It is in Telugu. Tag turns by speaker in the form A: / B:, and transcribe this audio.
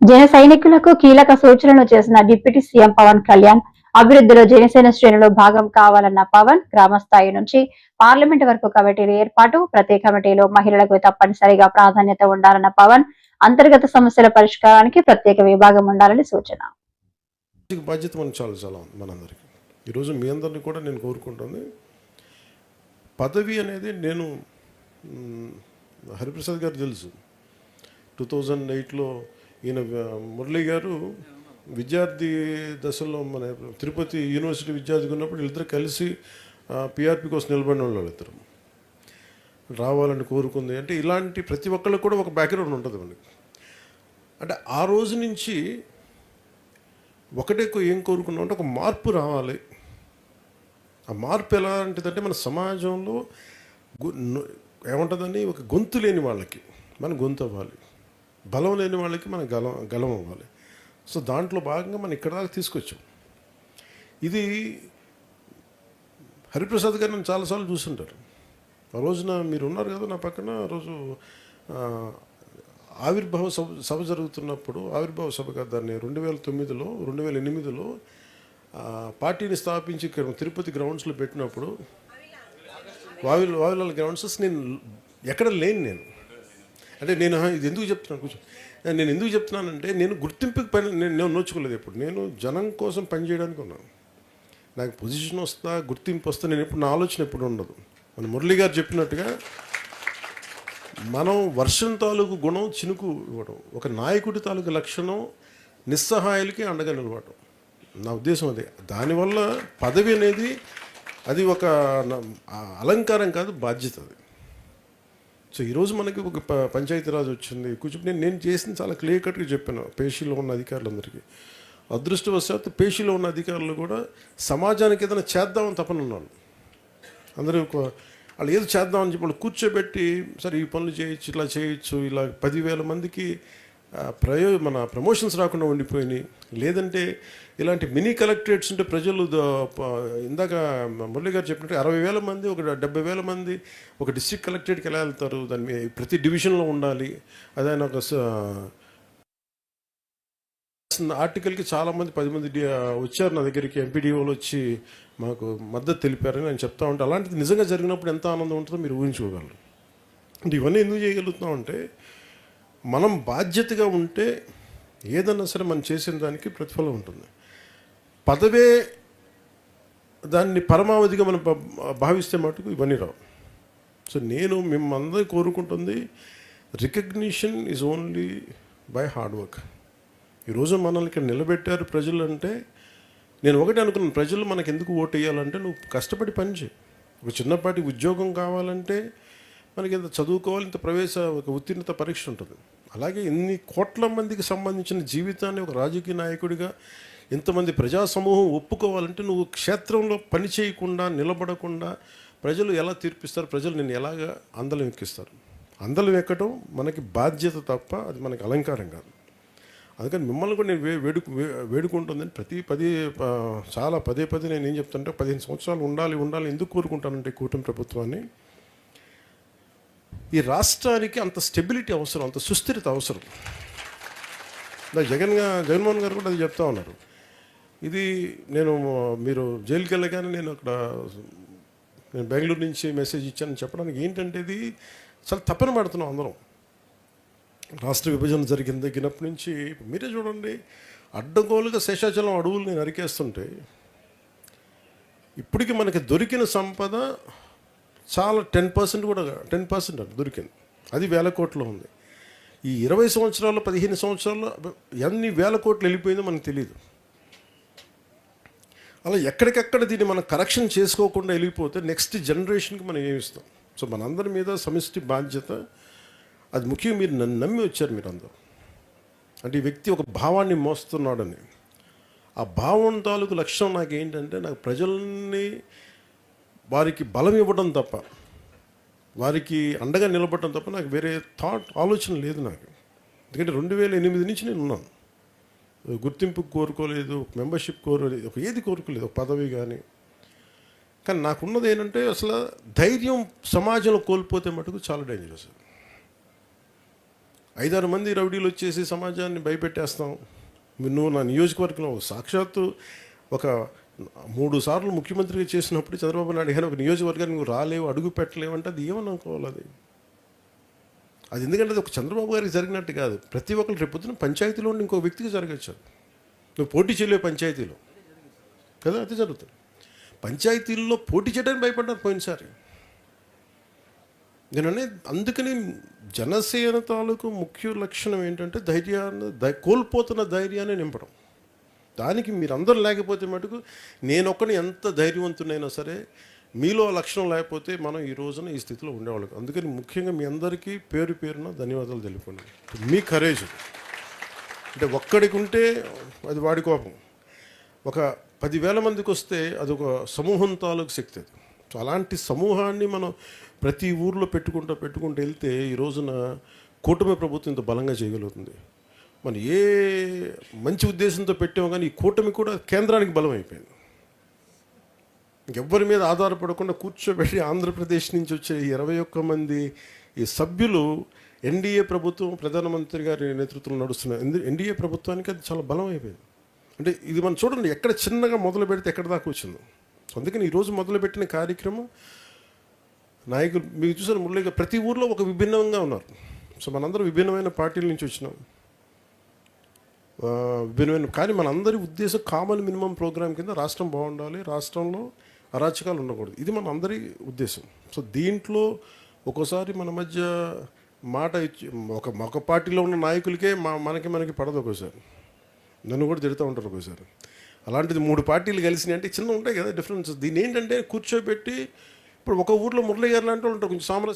A: జన సైనికులకు కీలక సూచనలు చేసిన డిప్యూటీ సీఎం పవన్ కళ్యాణ్ అభివృద్ధిలో జనసేన శ్రేణులు భాగం కావాలన్న పవన్ గ్రామ స్థాయి నుంచి పార్లమెంట్ వరకు కమిటీల ఏర్పాటు ప్రతి కమిటీలో మహిళలకు తప్పనిసరిగా ప్రాధాన్యత ఉండాలన్న పవన్ అంతర్గత సమస్యల పరిష్కారానికి ప్రత్యేక విభాగం ఉండాలని సూచన.
B: బాధ్యత చాలా చాలా మనందరికీ. ఈరోజు మీ అందరినీ కూడా నేను కోరుకుంటుంది పదవి అనేది నేను హరిప్రసాద్ గారు తెలుసు. టూ థౌజండ్ ఎయిట్లో ఈయన మురళి గారు విద్యార్థి దశలో మన తిరుపతి యూనివర్సిటీ విద్యార్థిగా ఉన్నప్పుడు వీళ్ళిద్దరు కలిసి పిఆర్పి కోసం నిలబడిన వాళ్ళు ఇద్దరు. రావాలని కోరుకుంది. అంటే ఇలాంటి ప్రతి ఒక్కళ్ళకి కూడా ఒక బ్యాక్గ్రౌండ్ ఉంటుంది మనకి. అంటే ఆ రోజు నుంచి ఒకటే కో- ఏం కోరుకున్నాం అంటే ఒక మార్పు రావాలి. ఆ మార్పు ఎలాంటిదంటే మన సమాజంలో ఏముంటుందని ఒక గొంతు లేని వాళ్ళకి మన గొంతు అవ్వాలి. బలం లేని వాళ్ళకి మనం గలం గలం అవ్వాలి. సో దాంట్లో భాగంగా మనం ఇక్కడ దాకా తీసుకొచ్చాం. ఇది హరిప్రసాద్ గారు చాలాసార్లు చూస్తుంటారు ఆ రోజున మీరు ఉన్నారు కదా నా పక్కన రోజు ఆవిర్భావ సభ సభ జరుగుతున్నప్పుడు ఆవిర్భావ సభ కదా దాన్ని రెండు వేల తొమ్మిదిలో రెండు వేల ఎనిమిదిలో పార్టీని స్థాపించి తిరుపతి గ్రౌండ్స్లో పెట్టినప్పుడు వావిల్ వావిలాల్ గ్రౌండ్స్ నేను ఎక్కడ లేను నేను. అంటే నేను ఇది ఎందుకు చెప్తున్నాను? కూర్చో. నేను ఎందుకు చెప్తున్నానంటే నేను గుర్తింపుకి పని నేను నేను నోచుకోలేదు ఎప్పుడు. నేను జనం కోసం పనిచేయడానికి ఉన్నాను. నాకు పొజిషన్ వస్తా గుర్తింపు వస్తా నేను ఎప్పుడు నా ఆలోచన ఎప్పుడు ఉండదు. మన మురళి గారు చెప్పినట్టుగా మనం వర్షం తాలూకు గుణం చినుకు ఇవ్వడం ఒక నాయకుడి తాలూకు లక్షణం నిస్సహాయాలకి అండగా నిలవడం నా ఉద్దేశం అదే. దానివల్ల పదవి అనేది అది ఒక న- అలంకారం కాదు బాధ్యత అది. సో ఈరోజు మనకి ఒక ప- పంచాయతీరాజ్ వచ్చింది. కూర్చొని నేను నేను చేసింది చాలా క్లియర్ కట్గా చెప్పాను. పేషీలో ఉన్న అధికారులందరికీ. అదృష్టవశాత్తు పేషీలో ఉన్న అధికారులు కూడా సమాజానికి ఏదైనా చేద్దామని తపన ఉన్నాను అందరూ ఒక వాళ్ళు ఏదో చేద్దామని చెప్పి వాళ్ళు కూర్చోబెట్టి సరే ఈ పనులు చేయొచ్చు ఇలా చేయొచ్చు ఇలా పదివేల మందికి ప్రయో మన ప్రమోషన్స్ రాకుండా ఉండిపోయినాయి. లేదంటే ఇలాంటి మినీ కలెక్టరేట్స్ ఉంటే ప్రజలు ఇందాక మురళి గారు చెప్పినట్టు అరవై వేల మంది ఒక డెబ్బై వేల మంది ఒక డిస్ట్రిక్ట్ కలెక్టరేట్కి ఎలా వెళ్తారు? దాని మీ ప్రతి డివిజన్లో ఉండాలి. అదైనా ఒక ఆర్టికల్కి చాలామంది పది మంది వచ్చారు నా దగ్గరికి. ఎంపీడీఓలు వచ్చి మాకు మద్దతు తెలిపారని నేను చెప్తా ఉంటే అలాంటిది నిజంగా జరిగినప్పుడు ఎంత ఆనందం ఉంటుందో మీరు ఊహించుకోగలరు. అంటే ఇవన్నీ ఎందుకు చేయగలుగుతున్నాం అంటే మనం బాధ్యతగా ఉంటే ఏదన్నా సరే మనం చేసిన దానికి ప్రతిఫలం ఉంటుంది. పదవే దాన్ని పరమావధిగా మనం భావిస్తే మటుకు ఇవన్నీ రావు. సో నేను మిమ్మల్ని కోరుకుంటుంది recognition is only by hard work. ఈరోజు మనల్ని ఇక్కడ నిలబెట్టారు ప్రజలు అంటే నేను ఒకటి అనుకున్నాను ప్రజలు మనకు ఎందుకు ఓటు వేయాలంటే నువ్వు కష్టపడి పని చేయి. ఒక చిన్నపాటి ఉద్యోగం కావాలంటే మనకి ఇంత చదువుకోవాలి ఇంత ప్రవేశ ఒక ఉత్తీర్ణత పరీక్ష ఉంటుంది. అలాగే ఇన్ని కోట్ల మందికి సంబంధించిన జీవితాన్ని ఒక రాజకీయ నాయకుడిగా ఇంతమంది ప్రజా సమూహం ఒప్పుకోవాలంటే నువ్వు క్షేత్రంలో పని చేయకుండా నిలబడకుండా ప్రజలు ఎలా తీర్పిస్తారు ప్రజలు నేను ఎలాగ అందలం ఎక్కిస్తారు? అందలం ఎక్కడం మనకి బాధ్యత తప్ప అది మనకి అలంకారం కాదు. అందుకని మిమ్మల్ని కూడా నేను వే వేడుకు వే- వేడుకుంటుందని ప్రతి పది చాలా పదే పదే నేను ఏం చెప్తుంటే పదిహేను సంవత్సరాలు ఉండాలి ఉండాలి ఎందుకు కోరుకుంటానంటే కూటమి ప్రభుత్వాన్ని? ఈ రాష్ట్రానికి అంత స్టెబిలిటీ అవసరం అంత సుస్థిరత అవసరం. నా జగన్ జగన్మోహన్ గారు కూడా అది చెప్తా ఉన్నారు. ఇది నేను మీరు జైలుకి వెళ్ళగానే నేను అక్కడ నేను బెంగళూరు నుంచి మెసేజ్ ఇచ్చానని చెప్పడానికి ఏంటంటే ఇది చాలా తప్పన పడుతున్నాం అందరం. రాష్ట్ర విభజన జరిగిన దగ్గరప్పటి నుంచి మీరే చూడండి అడ్డగోలుగా శేషాచలం అడవులు నేను నరికేస్తుంటే ఇప్పటికి మనకి దొరికిన సంపద చాలా టెన్ పర్సెంట్ కూడా టెన్ పర్సెంట్ అది దొరికింది. అది వేల కోట్లు ఉంది. ఈ ఇరవై సంవత్సరాలు పదిహేను సంవత్సరాల్లో ఎన్ని వేల కోట్లు వెళ్ళిపోయిందో మనకు తెలియదు అలా ఎక్కడికెక్కడ దీన్ని మనం కరెక్షన్ చేసుకోకుండా వెళ్ళిపోతే నెక్స్ట్ జనరేషన్కి మనం ఏమిస్తాం సో మనందరి మీద సమిష్టి బాధ్యత. అది ముఖ్యం మీరు నన్ను నమ్మి వచ్చారు మీరు అందరూ అంటే ఈ వ్యక్తి ఒక భావాన్ని మోస్తున్నాడని. ఆ భావం తాలూకు లక్ష్యం నాకు ఏంటంటే నాకు ప్రజల్ని వారికి బలం ఇవ్వడం తప్ప వారికి అండగా నిలబడటం తప్ప నాకు వేరే థాట్ ఆలోచన లేదు నాకు. ఎందుకంటే రెండు వేల ఎనిమిది నుంచి నేను ఉన్నాను. గుర్తింపు కోరుకోలేదు మెంబర్షిప్ కోరుకోలేదు ఒక ఏది కోరుకోలేదు ఒక పదవి కానీ కానీ నాకున్నది ఏంటంటే అసలు ధైర్యం సమాజంలో కోల్పోతే మటుకు చాలా డేంజరస్ ఐదారు మంది రౌడీలు వచ్చేసి సమాజాన్ని భయపెట్టేస్తాం. నువ్వు నా నియోజకవర్గంలో సాక్షాత్తు ఒక మూడు సార్లు ముఖ్యమంత్రిగా చేసినప్పుడు చంద్రబాబు నాయుడు గారు ఒక నియోజకవర్గానికి నువ్వు రాలేవు అడుగు పెట్టలేవు అంటే అది ఏమని అనుకోవాలి అది? అది ఎందుకంటే అది ఒక చంద్రబాబు గారికి జరిగినట్టు కాదు. ప్రతి ఒక్కరు రేపు పొద్దున పంచాయతీలో ఉండి ఇంకో వ్యక్తికి జరగచ్చు నువ్వు పోటీ చేయలేవు పంచాయతీలో. కదా? అదే జరుగుతుంది. పంచాయతీల్లో పోటీ చేయడానికి భయపడ్డారు పోయినసారి. నేననే అందుకని జనసేన తాలూకు ముఖ్య లక్షణం ఏంటంటే ధైర్యాన్ని కోల్పోతున్న ధైర్యాన్ని నింపడం. దానికి మీరందరూ లేకపోతే మటుకు నేను ఒక్కని ఎంత ధైర్యవంతునైనా సరే మీలో ఆ లక్షణం లేకపోతే మనం ఈ రోజున ఈ స్థితిలో ఉండేవాళ్ళం. అందుకని ముఖ్యంగా మీ అందరికీ పేరు పేరున ధన్యవాదాలు తెలుపుకోండి మీ కరేజ్ అంటే ఒక్కడికి ఉంటే అది వాడి కోపం. ఒక పదివేల మందికి వస్తే అది ఒక సమూహం తాలూకు శక్తి అది. సో అలాంటి సమూహాన్ని మనం ప్రతి ఊర్లో పెట్టుకుంటూ పెట్టుకుంటూ వెళ్తే ఈ రోజున కూటమి ప్రభుత్వం ఇంత బలంగా చేయగలుగుతుంది. మనం ఏ మంచి ఉద్దేశంతో పెట్టాము కానీ ఈ కూటమి కూడా కేంద్రానికి బలం అయిపోయింది ఎవ్వరి మీద ఆధారపడకుండా కూర్చోబెట్టి ఆంధ్రప్రదేశ్ నుంచి వచ్చే ఇరవై ఒక్క మంది ఈ సభ్యులు ఎన్డీఏ ప్రభుత్వం ప్రధానమంత్రి గారి నేతృత్వంలో నడుస్తున్నారు ఎన్డీఏ ప్రభుత్వానికి అది చాలా బలం అయిపోయింది అంటే ఇది మనం చూడండి ఎక్కడ చిన్నగా మొదలు పెడితే ఎక్కడ దాకా వచ్చిందో. అందుకని ఈరోజు మొదలుపెట్టిన కార్యక్రమం నాయకులు మీకు చూసారు మురళిగా ప్రతి ఊర్లో ఒక విభిన్నంగా ఉన్నారు. సో మనందరం విభిన్నమైన పార్టీల నుంచి వచ్చినాం. ఆ, విభిన్నమైన కానీ మనందరి ఉద్దేశం కామన్ మినిమం ప్రోగ్రామ్ కింద రాష్ట్రం బాగుండాలి రాష్ట్రంలో అరాచకాలు ఉండకూడదు. ఇది మన అందరి ఉద్దేశం. సో దీంట్లో ఒక్కోసారి మన మధ్య మాట ఇచ్చి ఒక ఒక పార్టీలో ఉన్న నాయకులకే మా మనకి మనకి పడదు ఒక్కోసారి. నన్ను కూడా తిడుతూ ఉంటారు ఒక్కోసారి. అలాంటిది మూడు పార్టీలు కలిసినాయి అంటే చిన్న ఉంటాయి కదా డిఫరెన్స్ దీని ఏంటంటే కూర్చోబెట్టి ఇప్పుడు ఒక ఊర్లో మురళి గారు లాంటి వాళ్ళు ఉంటారు కొంచెం సామరస్యం